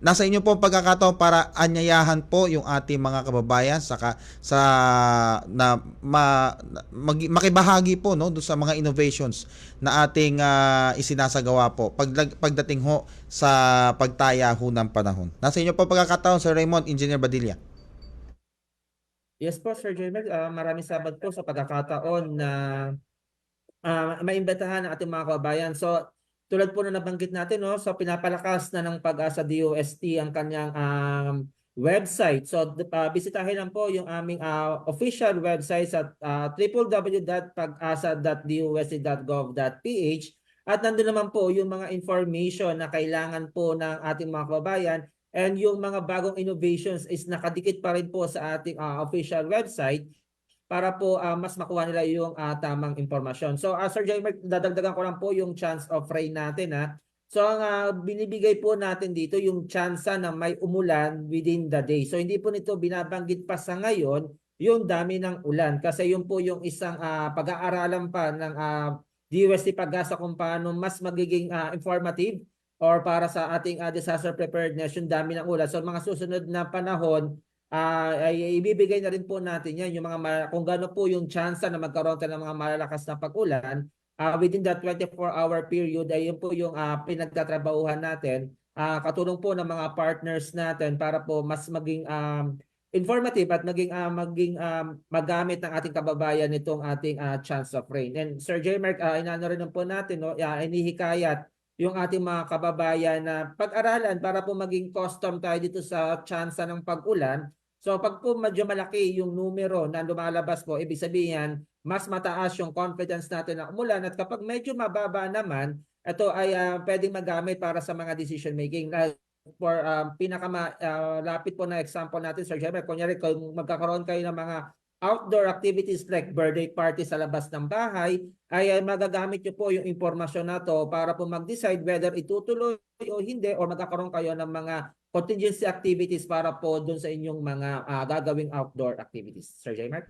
nasa inyo po pagkakataon para anyayahan po yung ating mga kababayan saka sa na ma, mag, makibahagi po no doon sa mga innovations na ating ah, isinasagawa po pag, pagdating ho sa pagtaya ho ng panahon. Nasa inyo po pagkakataon Sir Raymond, Engineer Badilla. Yes po, Sir Jermel. Ah, maraming salamat po sa pagkakataon na ah, maimbitahan ng ating mga kababayan. So, tulad po na nabanggit natin, no, so pinapalakas na ng pag-asa DOST ang kanyang um, website. So, ah, bisitahin lang po yung aming ah, official website sa uh, www.pag-asa.dost.gov.ph at nandun naman po yung mga information na kailangan po ng ating mga kababayan And yung mga bagong innovations is nakadikit pa rin po sa ating ah, official website para po ah, mas makuha nila yung ah, tamang impormasyon. So, uh, Sir Jaime, dadagdagan ko lang po yung chance of rain natin. Ha? So, ang ah, binibigay po natin dito yung chance na may umulan within the day. So, hindi po nito binabanggit pa sa ngayon yung dami ng ulan. Kasi yun po yung isang ah, pag-aaralan pa ng uh, DUST Pag-asa kung paano mas magiging ah, informative or para sa ating uh, disaster preparedness, yung dami ng ulan. So mga susunod na panahon, uh, ay ibibigay na rin po natin yan, yung mga kung gaano po yung chance na magkaroon tayo ng mga malalakas na pag-ulan, uh, within that 24-hour period, ay yun po yung uh, pinagtatrabahuhan natin. Uh, katulong po ng mga partners natin para po mas maging um, informative at maging uh, maging um, magamit ng ating kababayan itong ating uh, chance of rain. And Sir J. Mark, uh, inano rin po natin, no, uh, inihikayat yung ating mga kababayan na pag-aralan para po maging custom tayo dito sa tsansa ng pag-ulan. So pag po medyo malaki yung numero na lumalabas po, ibig sabihin mas mataas yung confidence natin na umulan at kapag medyo mababa naman, ito ay uh, pwedeng magamit para sa mga decision making. Uh, for um, pinakalapit po na example natin, Sir Jemmer, kunyari kung magkakaroon kayo ng mga outdoor activities like birthday party sa labas ng bahay, ay magagamit nyo po yung impormasyon na to para po mag-decide whether itutuloy o hindi or magkakaroon kayo ng mga contingency activities para po dun sa inyong mga ah, gagawing outdoor activities. Sir J. Mark?